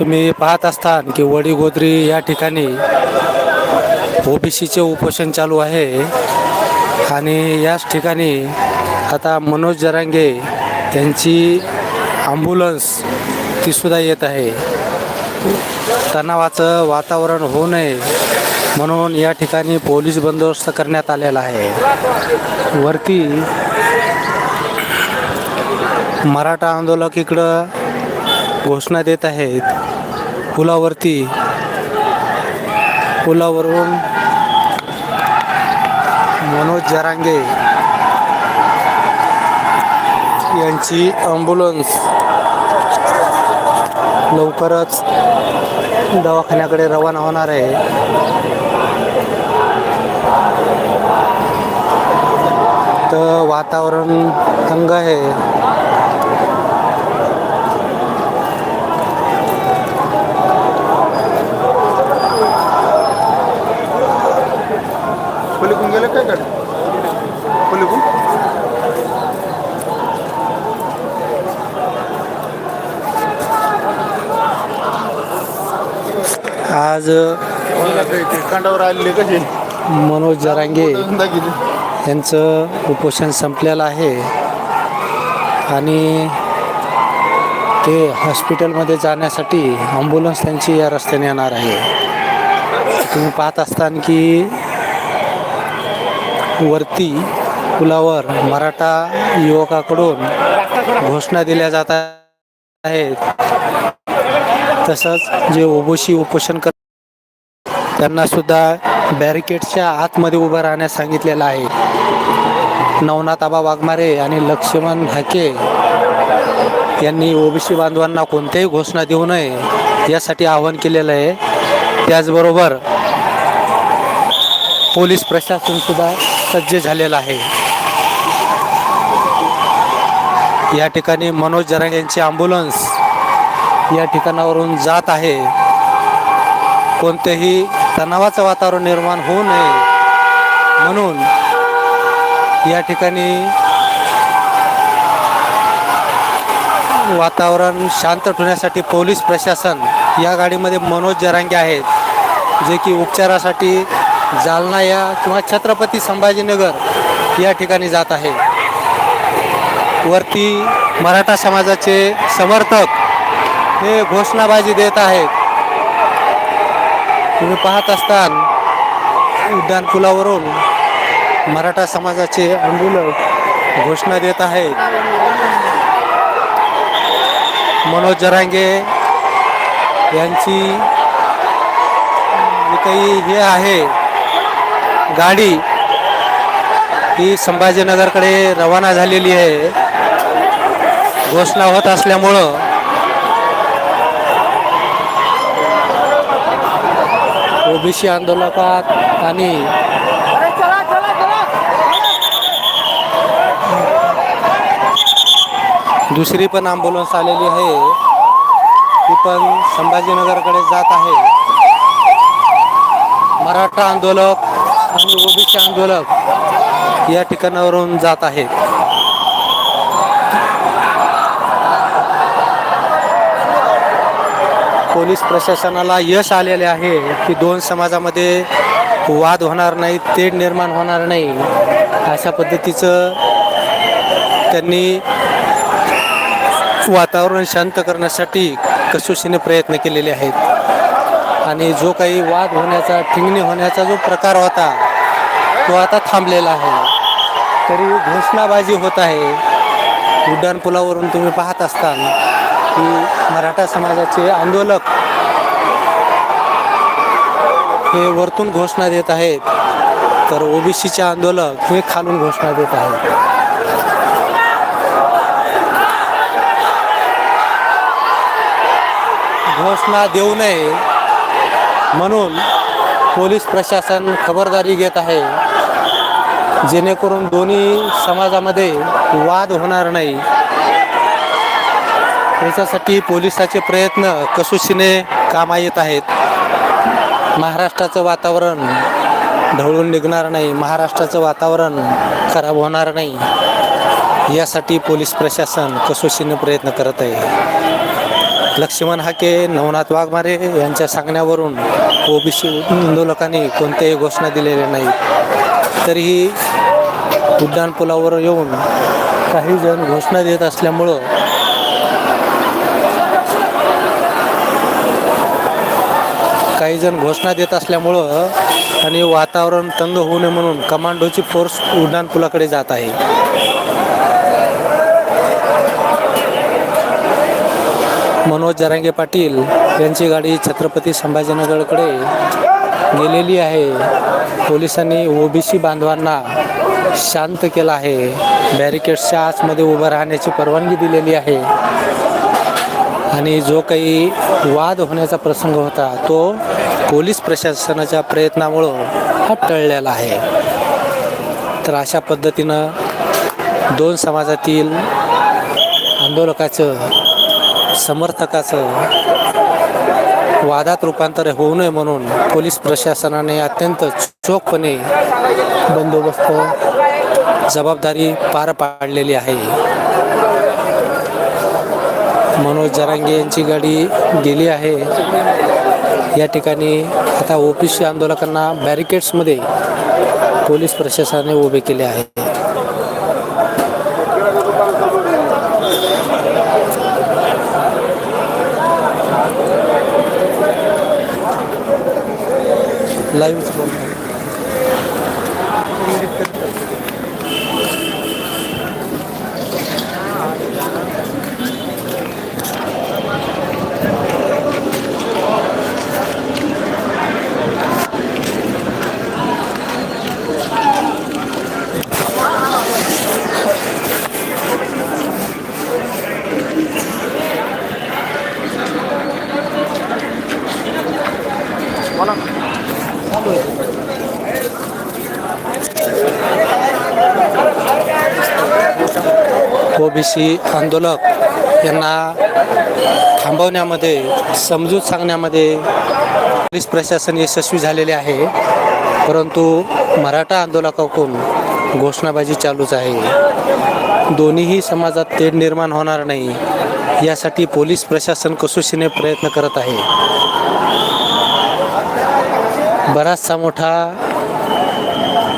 तुम्ही पाहत असताल की वडीगोद्री या ठिकाणी ओबीसीचे उपोषण चालू आहे. आणि याच ठिकाणी आता मनोज जरांगे यांची ॲम्ब्युलन्स तीसुद्धा येत आहे. तणावाचं वातावरण होऊ नये म्हणून या ठिकाणी पोलीस बंदोबस्त करण्यात आलेला आहे. वरती मराठा आंदोलक इकडं घोषणा देत आहेत. पुलावरती. पुलावरून मनोज जरांगे यांची ॲम्ब्युलन्स लवकरच दवाखान्याकडे रवाना होणार आहे. तर वातावरण तंग आहे पलीकडून गेलं काय गाडी पलीकडून आज कांडावर आलेले कसे? मनोज जरांगे यांचं उपोषण संपलेलं आहे. आणि ते हॉस्पिटलमध्ये जाण्यासाठी ॲम्ब्युलन्स त्यांची या रस्त्याने येणार आहे. तुम्ही पाहत असताना की वरती पुलावर मराठा युवकाकडून घोषणा दिल्या जात आहेत. तसंच जे ओबोशी उपोषण कर त्यांना सुद्धा बॅरिकेडच्या आतमध्ये उभं राहण्यास सांगितलेलं आहे. नवनाथ आबा वाघमारे आणि लक्ष्मण हाके यांनी ओबीसी बांधवांना कोणत्याही घोषणा देऊ नये यासाठी आवाहन केलेलं आहे. त्याचबरोबर पोलीस प्रशासन सुद्धा सज्ज झालेलं आहे. या ठिकाणी मनोज जरांग यांची ॲम्ब्युलन्स या ठिकाणावरून जात आहे. कोणतेही तणावाचं वातावरण निर्माण होऊ नये म्हणून या ठिकाणी वातावरण शांत ठेवण्यासाठी पोलीस प्रशासन या गाडीमध्ये मनोज जरांगे आहेत जे की उपचारासाठी जालना या किंवा छत्रपती संभाजीनगर या ठिकाणी जात आहे. वरती मराठा समाजाचे समर्थक हे घोषणाबाजी देत आहेत. तुम्ही पाहत असताल उड्डाण पुलावरून मराठा समाजाचे आंदोलक घोषणा देत आहेत. मनोज जरांगे यांची काही हे आहे. गाडी ही संभाजीनगरकडे रवाना झालेली आहे. घोषणा होत असल्यामुळं ओबीसी आंदोलकात आणि दुसरी पण आंदोलन आलेली आहे. ती पण संभाजीनगरकडे जात आहे. मराठा आंदोलक आणि ओबीसी आंदोलक या ठिकाणावरून जात आहेत. पोलीस प्रशासनाला यश आलेले आहे की दोन समाजामध्ये वाद होणार नाही तेढ निर्माण होणार नाही अशा पद्धतीचं त्यांनी वातावरण शांत करण्यासाठी कसोशीने प्रयत्न केलेले आहेत. आणि जो काही वाद होण्याचा ठिंगणी होण्याचा जो प्रकार होता तो आता थांबलेला आहे. तरी घोषणाबाजी होत आहे. उड्डाणपुलावरून तुम्ही पाहत असताना की मराठा समाजाचे आंदोलक हे वरतून घोषणा देत आहेत. तर ओबीसीचे आंदोलक हे खालून घोषणा देत आहेत. घोषणा देऊ नये म्हणून पोलीस प्रशासन खबरदारी घेत आहे. जेणेकरून दोन्ही समाजामध्ये वाद होणार नाही. याच्यासाठी पोलिसाचे प्रयत्न कसोशीने कामा येत आहेत. महाराष्ट्राचं वातावरण ढवळून निघणार नाही महाराष्ट्राचं वातावरण खराब होणार नाही. यासाठी पोलीस प्रशासन कसोशीने प्रयत्न करत आहे. लक्ष्मण हाके नवनाथ वाघमारे यांच्या सांगण्यावरून ओबीसी आंदोलकांनी कोणत्याही घोषणा दिलेल्या नाहीत. तरीही उड्डाणपुलावर येऊन काही जण घोषणा देत असल्यामुळं काही जण घोषणा देत असल्यामुळं आणि वातावरण तंग होऊ नये म्हणून कमांडोची फोर्स उड्डाणपुलाकडे जात आहे. मनोज जरांगे पाटील यांची गाडी छत्रपती संभाजीनगरकडे गेलेली आहे. पोलिसांनी ओबीसी बांधवांना शांत केलं आहे. बॅरिकेड्सच्या आतमध्ये उभं राहण्याची परवानगी दिलेली आहे. आणि जो काही वाद होण्याचा प्रसंग होता तो पोलीस प्रशासनाच्या प्रयत्नामुळं हा टळलेला आहे. तर अशा पद्धतीनं दोन समाजातील आंदोलकाचं समर्थकाचं वादात रूपांतर होऊ नये म्हणून पोलीस प्रशासनाने अत्यंत चोखपणे बंदोबस्त जबाबदारी पार पाडलेली आहे. मनोज जरांगे यांची गाडी गेली आहे. या ठिकाणी आता ओबीसी आंदोलकांना बॅरिकेड्समध्ये पोलीस प्रशासनाने उभे केले आहे. लाईव्ह ओबीसी आंदोलक यांना थांबवण्यामध्ये समजूत सांगण्यामध्ये पोलीस प्रशासन यशस्वी झालेले आहे. परंतु मराठा आंदोलकाकडून घोषणाबाजी चालूच आहे. दोन्हीही समाजात तेढ निर्माण होणार नाही यासाठी पोलीस प्रशासन कसोशीने प्रयत्न करत आहे. बराचसा मोठा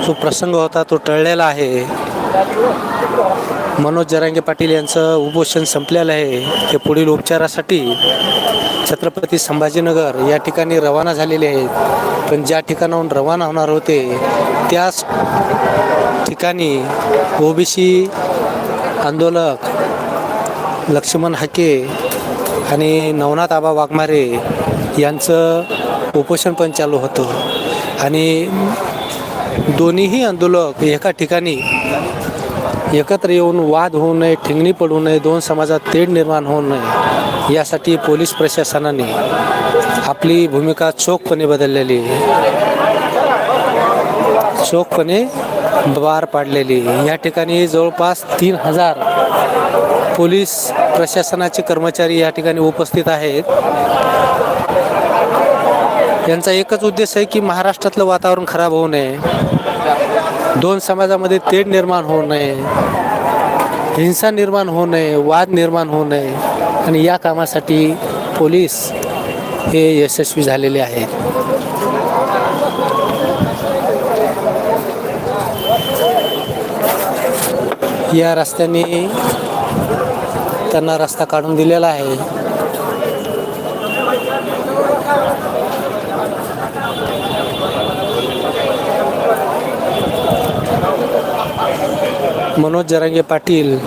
जो प्रसंग होता तो टळलेला आहे. मनोज जरांगे पाटील यांचं उपोषण संपलेलं आहे. ते पुढील उपचारासाठी छत्रपती संभाजीनगर या ठिकाणी रवाना झालेले आहेत. पण ज्या ठिकाणाहून रवाना होणार होते त्याच ठिकाणी ओबीसी आंदोलक लक्ष्मण हाके आणि नवनाथ आबा वाघमारे यांचं उपोषण पण चालू होतं. आणि दोन्हीही आंदोलक एका ठिकाणी एकत्र येऊन वाद होऊ नये ठिंगणी पडू नये दोन समाजात तेढ निर्माण होऊ नये यासाठी पोलीस प्रशासनाने आपली भूमिका चोखपणे बदललेली आहे. चोखपणे बार पाडलेली या ठिकाणी जवळपास तीन हजार पोलीस प्रशासनाचे कर्मचारी या ठिकाणी उपस्थित आहेत. यांचा एकच उद्देश आहे की महाराष्ट्रातलं वातावरण खराब होऊ नये. दोन समाजामध्ये तेढ निर्माण होऊ नये हिंसा निर्माण होऊ नये वाद निर्माण होऊ नये. आणि या कामासाठी पोलीस हे यशस्वी झालेले आहेत. या रस्त्याने त्यांना रस्ता काढून दिलेला आहे. मनोज जरांगे पाटील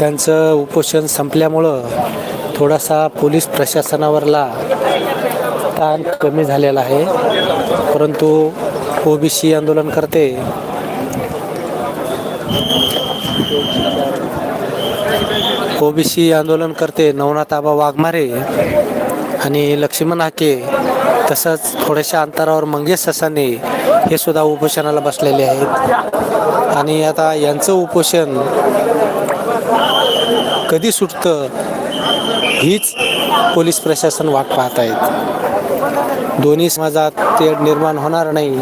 यांचं उपोषण संपल्यामुळं थोडासा पोलीस प्रशासनावरला ताण कमी झालेला आहे. परंतु ओबीसी आंदोलनकर्ते ओबीसी आंदोलनकर्ते नवनाथ आबा वाघमारे आणि लक्ष्मण हाके तसंच थोड्याशा अंतरावर मंगेश ससाने हे सुद्धा उपोषणाला बसलेले आहेत. आणि आता यांचं उपोषण कधी सुटतं हीच पोलीस प्रशासन वाट पाहत आहेत. दोन्ही समाजात तेढ निर्माण होणार नाही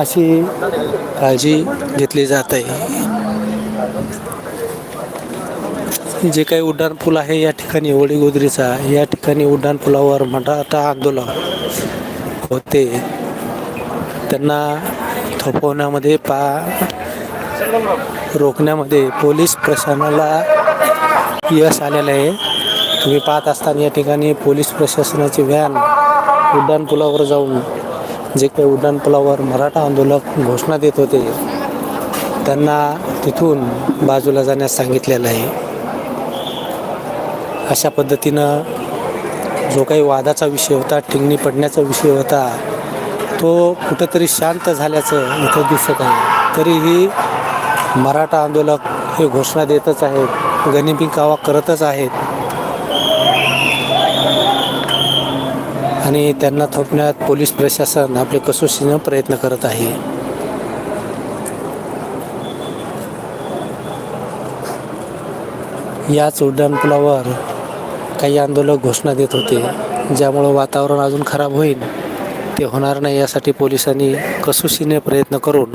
अशी काळजी घेतली जात आहे. जे काही उड्डाणपूल आहे या ठिकाणी वडीगोद्रीचा या ठिकाणी उड्डाणपुलावर मराठा आंदोलन होते. त्यांना थोपवण्यामध्ये पा रोखण्यामध्ये पोलीस प्रशासनाला यश आलेलं आहे. तुम्ही पाहत असताना या ठिकाणी पोलीस प्रशासनाची व्हॅन उड्डाणपुलावर जाऊन जे काही उड्डाणपुलावर मराठा आंदोलक घोषणा देत होते त्यांना तिथून बाजूला जाण्यास सांगितलेलं आहे. अशा पद्धतीनं जो काही वादाचा विषय होता ठिंगणी पडण्याचा विषय होता तो कुठंतरी शांत झाल्याचं इथं दिसत आहे. तरीही मराठा आंदोलक हे घोषणा देतच आहेत गणिबी कावा करतच आहेत. आणि त्यांना थोपण्यात पोलीस प्रशासन आपले कसोशीनं प्रयत्न करत आहे. याच उड्डाणपुलावर काही आंदोलक घोषणा देत होते ज्यामुळं वातावरण अजून खराब होईल. ते होणार नाही यासाठी पोलिसांनी कसोशीने प्रयत्न करून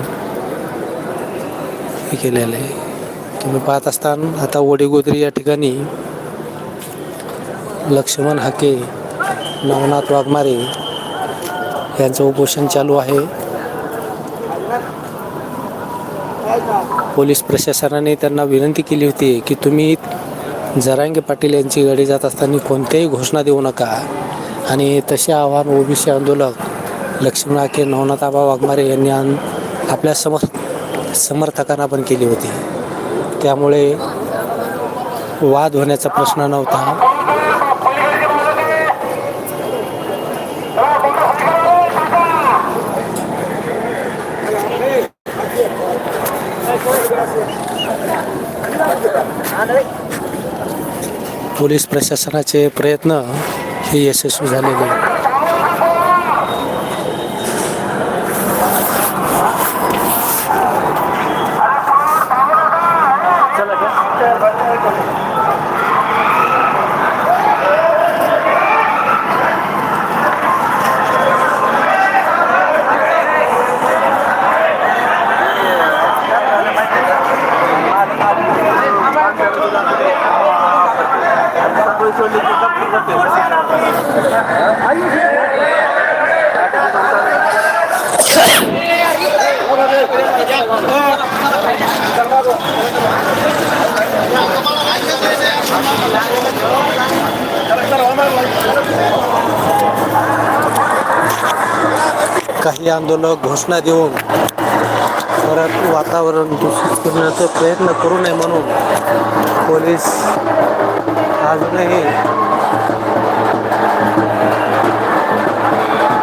हे केलेलं आहे. तुम्ही पाहत असताना आता वडीगोदरी या ठिकाणी लक्ष्मण हाके नवनाथ वाघमारे यांचं उपोषण चालू आहे. पोलीस प्रशासनाने त्यांना विनंती केली होती की तुम्ही जरांगे पाटील यांची गाडी जात असताना कोणत्याही घोषणा देऊ नका. आणि तसे आव्हान ओबीसी आंदोलक लक्ष्मण हाके नवनाथ वाघमारे यांनी आन आपल्या समर समर्थकांना पण केली होती. त्यामुळे वाद होण्याचा प्रश्न नव्हता. पोलीस प्रशासनाचे प्रयत्न हे यशस्वी झालेले. काही आंदोलक घोषणा देऊन परत वातावरण दूषित करण्याचा प्रयत्न करू नये म्हणून पोलीस अजूनही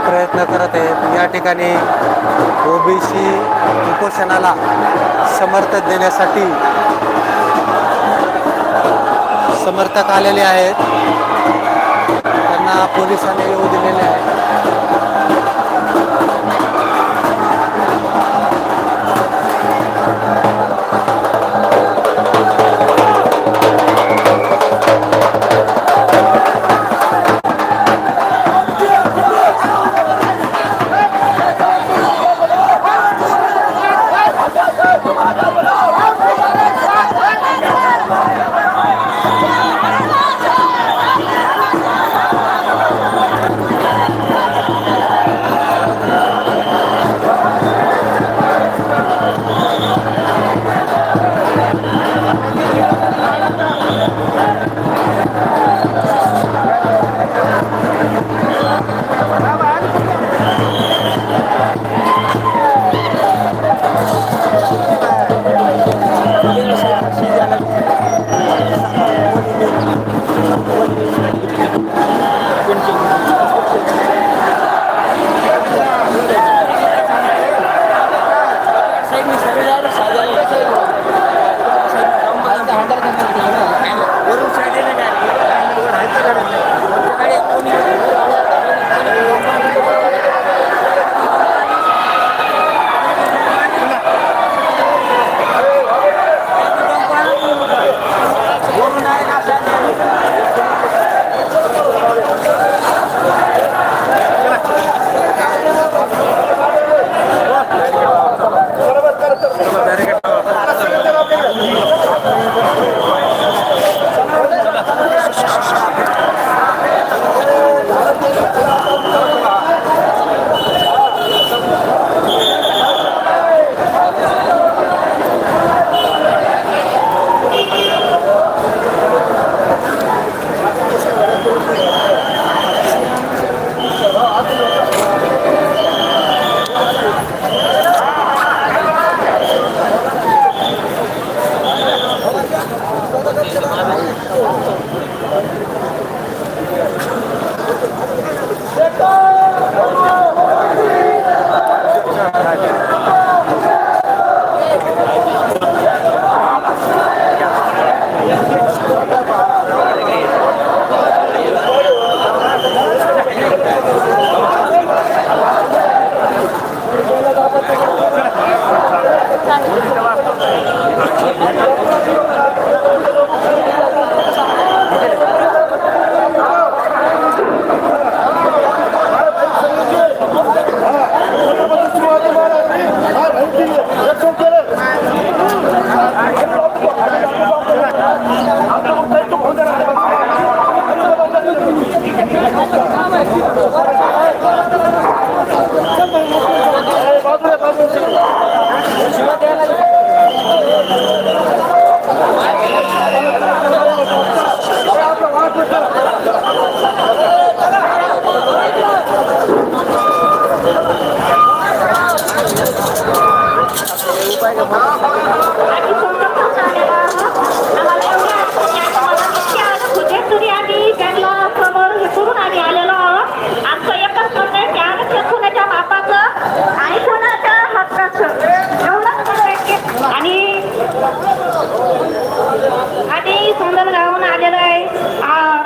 प्रयत्न करत आहेत. या ठिकाणी ओबीसी उपोषणाला समर्थन देण्यासाठी समर्थक आलेले आहेत. त्यांना पोलिसांनी येऊ दिलेले आहे.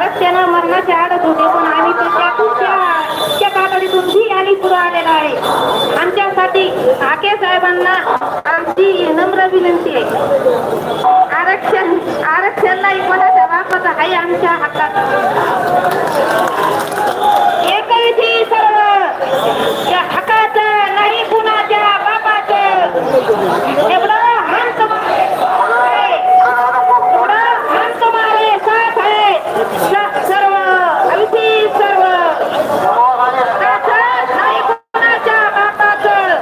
रस्त्यानं मरणाचे आडत होते पण आम्ही त्या त्या त्या कातडीतून ही आली पुढे आलेला आहे. आमच्यासाठी आके साहेबांना आमची नम्र विनंती आहे. आरक्षण आरक्षण नाही कोणाच्या बापाचं आहे आमच्या हक्काचं. एकविधी सर्व त्या हक्काचं नाही कुणाच्या बापाचं. एवढं हान तुम्हारे एवढं हान तुम्हारे साथ है स- सर्व अगदी सर्व हक्काचं नाही कुणाच्या बापाचं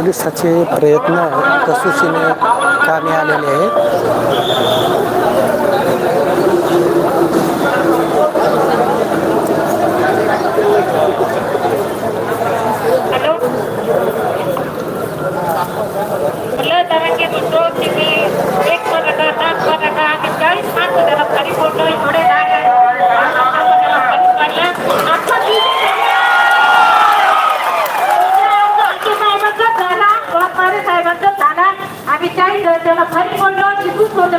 पोलिसाचे प्रयत्न कसोशीने कामी आलेले आहेत हॅलो हॅलो तरंगे मित्रो तुम्ही एक बटाटा सात बटाटा आणि चाळीस माणसं त्याला खाली फोडलो एवढे झाड आहे. आपण त्याला खाली पाडलं. आता ती- आमच्या साहेबांचा झाला वाघमारे साहेबांचा झाला आम्ही चाळीस जण त्याला खाली फोडलो तिथून सोडलं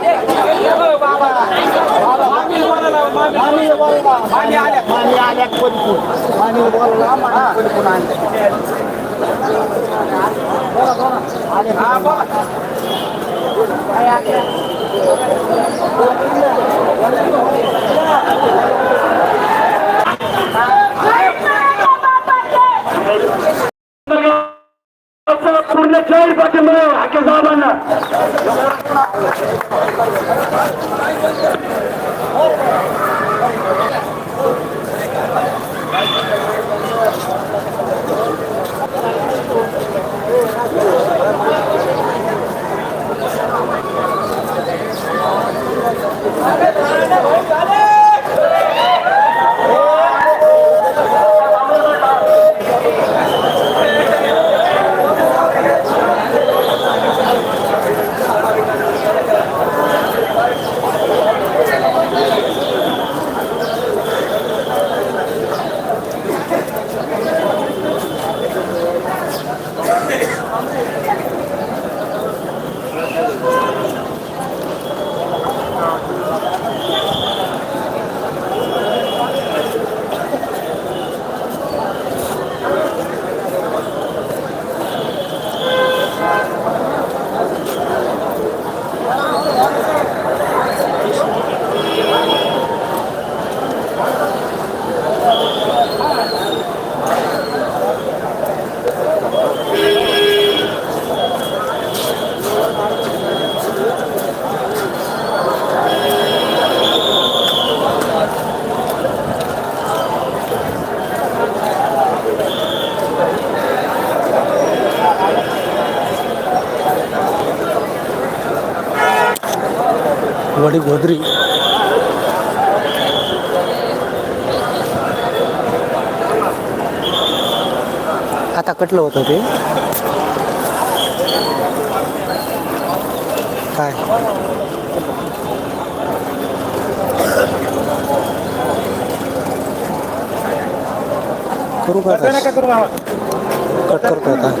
ماني والله ماني عليك ماني عليك كنكون ماني والله ماني كنكون عندك بلد أنا عليك آه بلد حياتي كيف تمروا حق زماننا वडी गोदरी. आता कटलं होतं ते. काय? करू का? कट करतो आता.